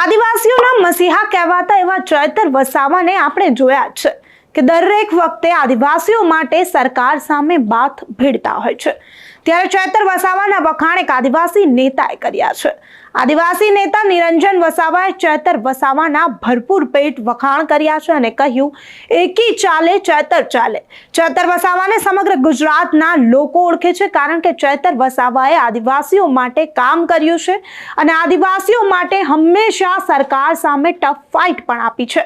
આદિવાસીઓના મસીહા કહેવાતા એવા ચૈતર વસાવાને આપણે જોયા છે કે દરેક વખતે આદિવાસીઓ માટે સરકાર સામે બાથ ભીડતા હોય છે. ત્યારે ચૈતર વસાવાના વખાણ એક આદિવાસી નેતાએ કર્યા છે. આદિવાસી નેતા નિરંજન વસાવાએ ચૈતર વસાવાના ભરપૂર પેટ વખાણ કર્યા છે અને કહ્યું, એકી ચાલે, ચૈતર ચાલે. ચૈતર વસાવાને સમગ્ર ગુજરાતના લોકો ઓળખે છે કારણ કે ચૈતર વસાવાએ આદિવાસીઓ માટે કામ કર્યું છે અને આદિવાસીઓ માટે હંમેશા સરકાર સામે ટફ ફાઇટ પણ આપી છે.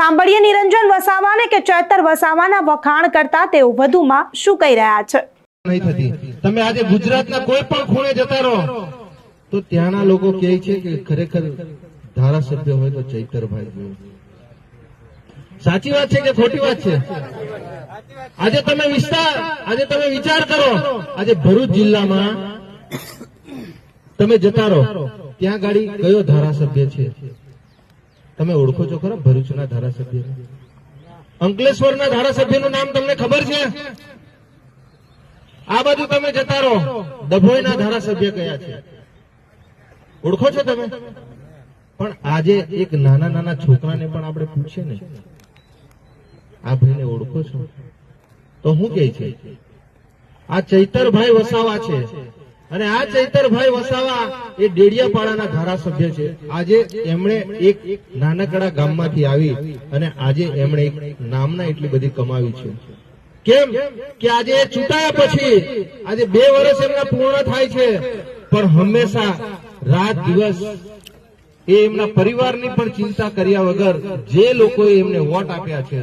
સાંભળીએ નિરંજન વસાવાને કે ચૈતર વસાવાના વખાણ કરતા તેઓ વધુમાં શું કહી રહ્યા છે? નહીં થતી. તમે આજે ગુજરાતના કોઈ પણ ખૂણે જતા રહો, તો ત્યાંના લોકો કહે છે કે ખરેખર ધારાસભ્ય હોય તો ચૈતરભાઈ જોયું સાચી વાત છે કે ખોટી વાત છે? આજે તમે વિસ્તાર, આજે તમે વિચાર કરો, આજે ભરૂચ જિલ્લામાં તમે જતા રહો, ત્યાં ગાડી કયો ધારાસભ્ય છે? તમે ઓળખો છો ખરા ભરૂચના ધારાસભ્ય? અંકલેશ્વરના ધારાસભ્યનું નામ તમને ખબર છે? આ બાજુ તમે જતા રહો. ડભોઈના ધારાસભ્ય કયા છે? ઓળખો છો તમે? પણ આજે એક નાના નાના છોકરાને પણ આપણે પૂછીએ ને. આ ભાઈને ઓળખો છો? તો હું કે છે, આ ચૈતરભાઈ વસાવા છે. અને આ ચૈતરભાઈ વસાવા એ ડેડિયાપાડાના ધારાસભ્ય છે. આજે એમણે એક નાનકડા ગામમાંથી આવી અને આજે એમણે એક નામના એટલી બધી કમાવી છે. કેમ? કે આજે એ ચૂંટાયા પછી, આજે બે વર્ષ એમના પૂર્ણ થાય છે. પણ હંમેશા રાત દિવસ એ એમના પરિવારની પણ ચિંતા કર્યા વગર જે લોકોએ એમને વોટ આપ્યા છે,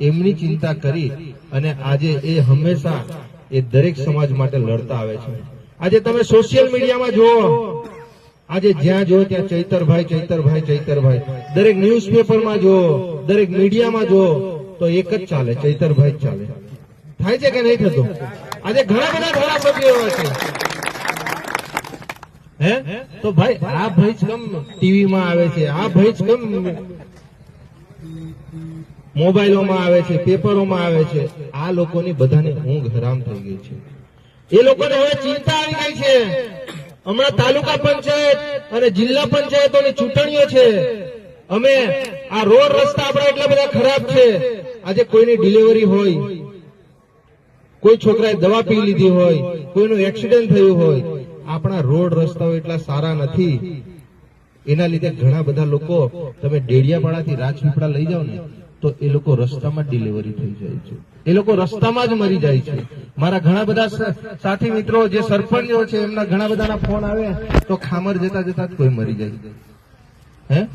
એમની ચિંતા કરી અને આજે એ હંમેશા એ દરેક સમાજ માટે લડતા આવે છે. આજે તમે સોશિયલ મીડિયામાં જુઓ, આજે જ્યાં જુઓ ત્યાં ચૈતરભાઈ ચૈતરભાઈ ચૈતરભાઈ. દરેક ન્યૂઝપેપરમાં જુઓ, દરેક મીડિયામાં જુઓ, તો એક જ ચાલે, ચૈતરભાઈ જ ચાલે. થાય છે કે નહીં થતો? આજે ઘણા બધા ધારાસભ્યો એવા છે. હે? તો ભાઈ, આ ભાઈ કેમ ટીવીમાં આવે છે, આ ભાઈ કેમ મોબાઈલોમાં આવે છે, પેપરોમાં આવે છે. આ લોકોની બધાની ઊંઘ હરામ થઈ ગઈ છે. એ લોકોને હવે ચિંતા આવી ગઈ છે. હમણાં તાલુકા પંચાયત અને જિલ્લા પંચાયતોની ચૂંટણીઓ છે. અમે આ રોડ રસ્તા આપણા એટલા બધા ખરાબ છે. આજે કોઈની ડિલિવરી હોય કોઈ છોકરાએ દવા પી લીધી હોય, કોઈનું એક્સિડન્ટ થયું હોય, આપણા રોડ રસ્તાઓ એટલા સારા નથી. એના લીધે ઘણા બધા લોકો તમે ડેડિયાપાડાથી રાજપીપળા લઈ જાઓ ને, તો એ લોકો રસ્તામાં ડિલિવરી થઈ જાય છે. એ લોકો રસ્તામાં જ મરી જાય છે. મારા ઘણા બધા સાથી મિત્રો, જે સરપંચો છે, એમના ઘણા બધાના ફોન આવે, તો ખામર જતા જતા જ કોઈ મરી જાય. હે?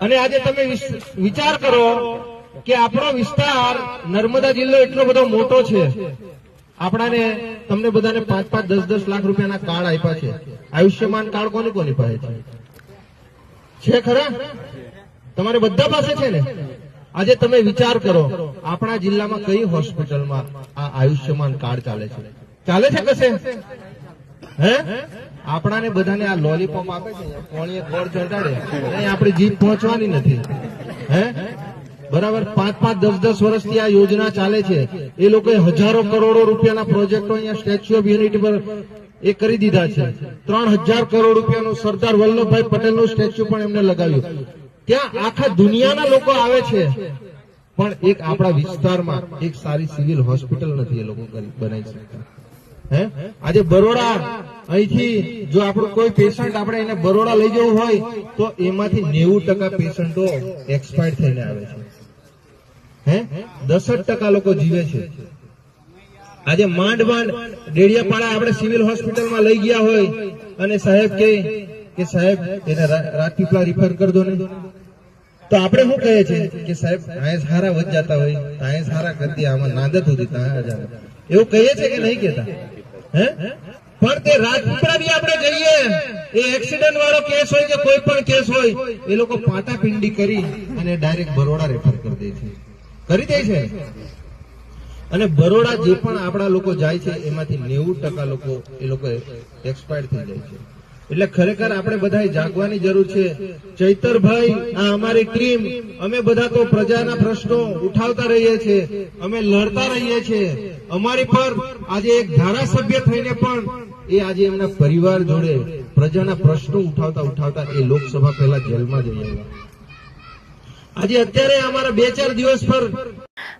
અને આજે તમે વિચાર કરો કે આપણો વિસ્તાર નર્મદા જિલ્લો એટલો બધો મોટો છે. આપણાને તમને બધાને પાંચ પાંચ દસ દસ લાખ રૂપિયાના કાર્ડ આપ્યા છે. આયુષ્યમાન કાર્ડ કોની કોની પાસે છે? છે ખરા? તમારે બધા પાસે છે ને? આજે તમે વિચાર કરો, આપણા જિલ્લામાં કઈ હોસ્પિટલમાં આ આયુષ્યમાન કાર્ડ ચાલે છે? ચાલે છે કશે? હે? આપણાને બધાને આ લોલીપોપ આપે છે કોણીએ ગોળ ચડાડે આપણી જીભ પહોંચવાની નથી. હે? બરાબર? પાંચ પાંચ દસ દસ વર્ષથી આ યોજના ચાલે છે. એ લોકોએ હજારો કરોડો રૂપિયાના પ્રોજેક્ટો અહીંયા સ્ટેચ્યુ ઓફ યુનિટી પર એ કરી દીધા છે. ત્રણ હજાર કરોડ રૂપિયાનું સરદાર વલ્લભભાઈ પટેલનું સ્ટેચ્યુ પણ એમને લગાવ્યું. ત્યાં આખા દુનિયાના લોકો આવે છે. પણ એક આપણા વિસ્તારમાં એક સારી સિવિલ હોસ્પિટલ નથી એ લોકો બનાવી શકતા. હે? આજે બરોડા, અહીંથી જો આપણું કોઈ પેશન્ટ આપણે એને બરોડા લઈ જવું હોય, તો એમાંથી નેવું ટકા પેશન્ટો એક્સપાયર થઈને આવે છે. હે? દસ જ ટકા લોકો જીવે છે. આજે માંડ માંડ ડેડિયાપાડા આપણે સિવિલ હોસ્પિટલમાં લઈ ગયા હોય, અને સાહેબ કે કે સાહેબ, એને રાજપીપળા રિફર કરી દો ને. તો આપણે શું કહે છે? કે સાહેબ આયે સારા વધ જતા હોય આયે સારા કરતી આમાં નાદત હતી ત્યાં એવું કહીએ છીએ કે નહીં કહેતા? પણ તે રાજપીપળા બી આપણે જઈએ. એ એક્સિડન્ટ વાળો કેસ હોય કે કોઈ પણ કેસ હોય, એ લોકો પાટાપિંડી કરી અને ડાયરેક્ટ બરોડા રેફર કરી દે છે. કરી દે છે? અને બરોડા જે પણ આપણા લોકો જાય છે, એમાંથી નેવું ટકા લોકો એ લોકો એક્સપાયર થઈ જાય છે. એટલે ખરેખર આપણે બધા જાગવાની જરૂર છે. ચૈતરભાઈ, આ અમારી ટીમ અમે બધા તો પ્રજાના પ્રશ્નો ઉઠાવતા રહીએ છીએ. અમે લડતા રહીએ છીએ. અમારી પર આજે એક ધારાસભ્ય થઈને પણ એ આજે એમના પરિવાર જોડે પ્રજાના પ્રશ્નો ઉઠાવતા ઉઠાવતા એ લોકસભા પહેલા જેલમાં જઈ આવ્યા. આજે અત્યારે અમારા બે ચાર દિવસ પર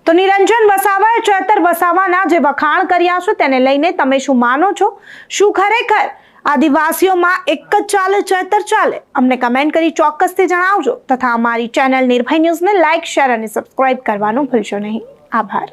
તો નિરંજન વસાવાએ ચેતર વસાવાના જે વખાણ કર્યા છે તેને લઈને તમે શું માનો છો? શું ખરેખર આદિવાસીઓમાં એક જ ચાલે, ચેતર ચાલે? અમને કમેન્ટ કરી ચોક્કસથી જણાવજો. તથા અમારી ચેનલ નિર્ભય ન્યૂઝને લાઇક શેર અને સબસ્ક્રાઇબ કરવાનું ભૂલશો નહીં. આભાર.